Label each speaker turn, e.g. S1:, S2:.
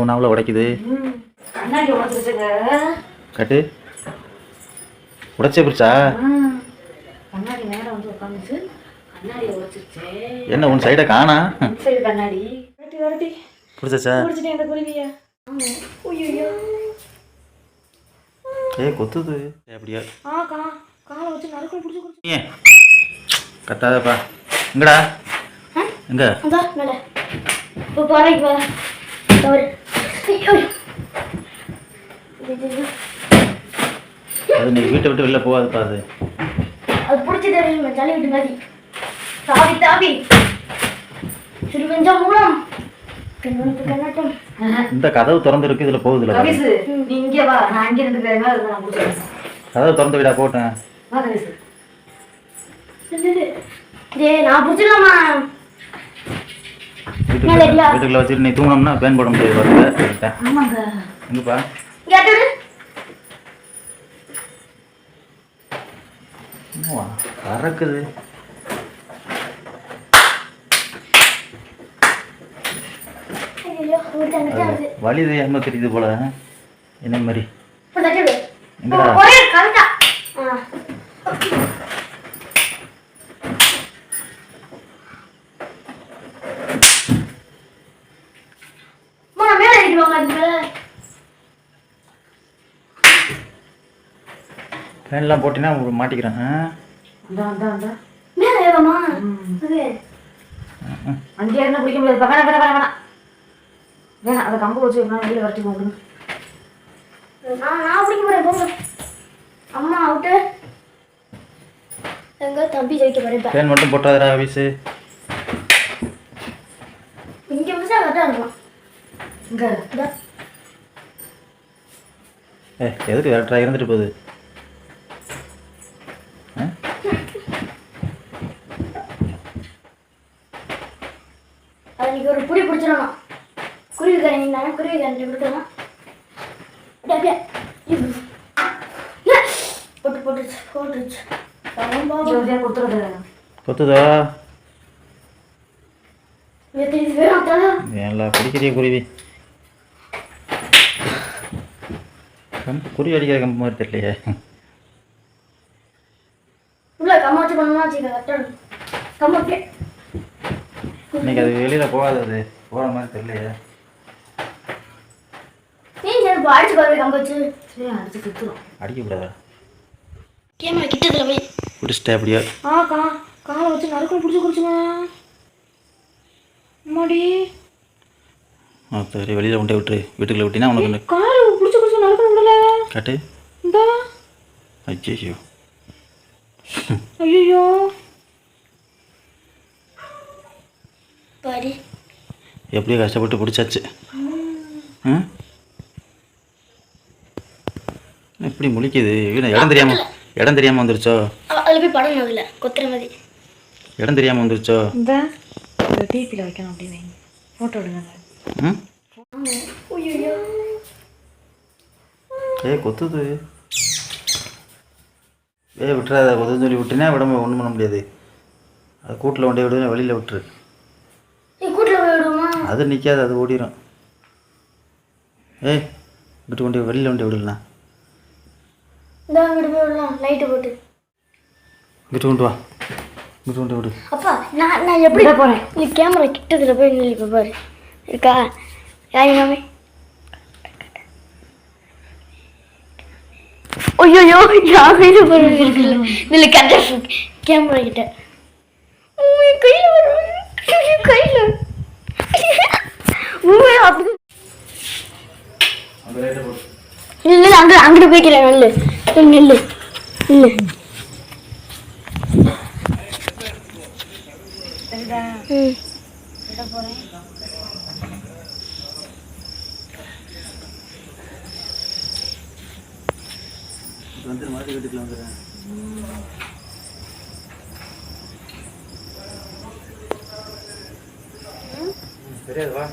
S1: ஒன்று ஒன்றாவில் உடைக்குது கட்டு. உடைச்சே பிடிச்சா? என்ன உன் சைடை காணா?
S2: கண்ணாடி.
S1: ஏ கொத்துது. அப்படியா?
S2: பிடிச்சி பிடிச்சி
S1: ஏன்? கத்தாதப்பா. எங்கடா எங்க? அது நீ வீட்டை விட்டு வெளில போகாதுப்பா அது
S3: அது பிடிச்சி தெரியும் ஜல்லி விட்டு மாதிரி. தாவி தாவி திருவெஞ்சம் மூலம். கண்ணு கண்ணட்டம்.
S1: இந்த கதவு திறந்து இருக்கு இதுல போகுதுல பாரு.
S2: கவிசு நீ இங்கே வா. நான் அங்கே இருந்துக்கிறேன் நான்
S1: கதவு திறந்து விடா போட்டேன்.
S3: நான் பிடிச்சிடலாமா?
S1: வீட்டுக்குள்ள வீட்டுக்குள்ள வச்சுட்டு நீ தூங்கணும்னா பேன் போட முடியாது.
S2: ஆமாங்க.
S1: எங்கப்பா? பறக்குது வலி தெரியாம தெரியுது போல? என்ன மாதிரி? எங்கடா
S3: ஒரே கரெக்டா ஆ அம்மா, நான் மேலே ஏறிடுவாங்க அது மேலே
S1: ஃபேன்லாம் போட்டினா ஒரு மாட்டிக்கிறேன்.
S2: அங்கே இருந்தால் பிடிக்க முடியாது. வேணாம் வேணாம் வேணாம் வேணாம். வேணாம் அதை கம்பு வச்சு வெளியில் வரட்டி போகணும்
S3: நான் நான் பிடிக்க போறேன் போங்க. அம்மா அவுட்டு. எங்க தம்பி ஜெயிக்க போறேன் இப்ப.
S1: ஃபேன் மட்டும் போட்டாதடா ஆஃபீஸு
S3: இங்க வச்சா கரெக்டா இருக்கும்?
S2: இங்கே.
S1: ஏ எதுக்கு வேற இருந்துட்டு போகுது ஆ?
S3: அது இன்னைக்கு ஒரு புடி பிடிச்சிடணும் குருவி கரண்டி தானே குருவி கரண்டி கொடுக்கணும்? அப்படியே போட்டு போட்டுச்சு போட்டுச்சு
S1: கொத்துதா ஏன்ல பிடிக்கிறிய குருவி? கம்பு குருவி அடிக்கிற கம்பு மாதிரி தெரியலையே.
S3: உள்ள கம்மா வச்சு பண்ணணும்னா வச்சுக்க கம்மா
S1: இன்னைக்கு அது வெளியில போகாது அது. போகிற மாதிரி தெரியலையே.
S3: இப்போ அடிச்சு பாருங்க கம்ப வச்சு.
S2: சரி அடிச்சு சுற்றுறோம்
S1: அடிக்கக்கூடாதா
S3: கேமரா கிட்டத்தில் போய்
S1: பிடிச்சிட்டே அப்படியா
S2: ஆ கா காலை வச்சு நறுக்கல் பிடிச்சி குடிச்சுங்க
S1: ஆ சரி வெளியில் கொண்டே விட்டுரு. வீட்டுக்குள்ள விட்டினா உனக்கு
S2: காலை பிடிச்சி குடிச்சு நறுக்கல் விடல.
S1: காட்டு.
S2: இந்தா.
S1: ஐயோ
S2: ஐயோ
S3: பாடி
S1: எப்படியோ கஷ்டப்பட்டு பிடிச்சாச்சு ஆ எப்படி முழிக்குது? வீணா இடம் தெரியாம இடம் தெரியாம வந்துருச்சோ?
S3: அதில் போய் படம் அதில் கொத்துற மாதிரி.
S1: இடம் தெரியாம வந்துருச்சோ?
S2: இந்த டிபியில் வைக்கணும் அப்படின்னு வைங்க. ஃபோட்டோ எடுங்க.
S1: ஏ கொத்துது. ஏ விட்டுறாத கொத்துன்னு சொல்லி விட்டுனா விட ஒன்றும் பண்ண முடியாது. அது கூட்டில் கொண்டே விடுவேன் வெளியில் விட்டுரு. அது நிற்காது அது ஓடிடும் ஏய் இங்கிட்டு கொண்டு வெளியில் கொண்டு விடலாம்
S3: இந்த அங்கிட்டு போய் விடலாம். லைட்டு போட்டு.
S1: இங்கிட்டு கொண்டு வா. இங்கிட்டு கொண்டு விடு.
S3: அப்பா நான் நான் எப்படி போகிறேன் நீ கேமரா கிட்டத்தில் போய் நில்லு இப்போ பாரு. இருக்கா? யாரு மாமி? ஐயோ யார் கையில் போய் இருக்குல்ல நில்லு கரெக்டாக கேமரா கிட்ட. கையில் வரும். கையில். உண்மை அப்படி நில்லு அங்கே அங்கிட்டு போய்க்கிறேன் நெல்லு. நெல்லு நில்லு.
S1: வந்து மாதிரி வீட்டுக்குள்ள வந்துடுறேன் தெரியாது வா.